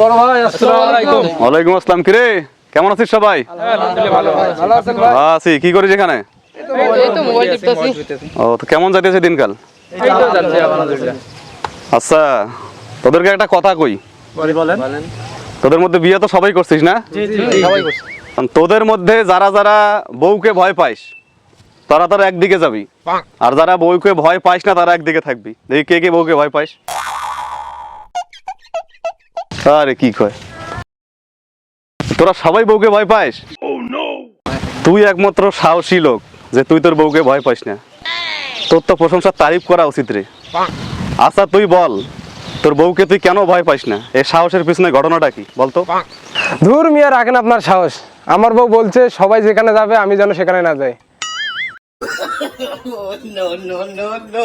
বড় ভাই আসসালামু আলাইকুম। ওয়ালাইকুম আসসালাম কিরে? কেমন আছিস সবাই? ভালো আছেন ভাই? আছি কি করিস এখানে? এই তো মোবাইল টিপতেছি। ও তো কেমন যাইতেছে দিনকাল? এই তো যাচ্ছে আলহামদুলিল্লাহ। আচ্ছা তোদেরকে একটা কথা কই? বলেন? তোদের মধ্যে বিয়ে তো সবাই করছিস না? তোদের মধ্যে যারা যারা বউকে ভয় পাইস তারা তারা একদিকে যাবি। আর যারা বউকে ভয় পাইস না তারা একদিকে থাকবি। দেখি কে কে বউকে ভয় পাইস। আরে কি কয় তোরা সবাই বউকে ভয় পাইস তুই একমাত্র সাহসী লোক যে তুই তোর বউকে ভয় পাইস না তোর তো প্রশংসার তারিফ করা উচিত রে আচ্ছা তুই বল তোর বউকে তুই কেন ভয় পাইস না এই সাহসের পিছনে ঘটনাটা কি বলতো ধুর মিয়া রাখেন আপনার সাহস আমার বউ বলছে সবাই যেখানে যাবে আমি যেন সেখানে না যাই no, no, no, no.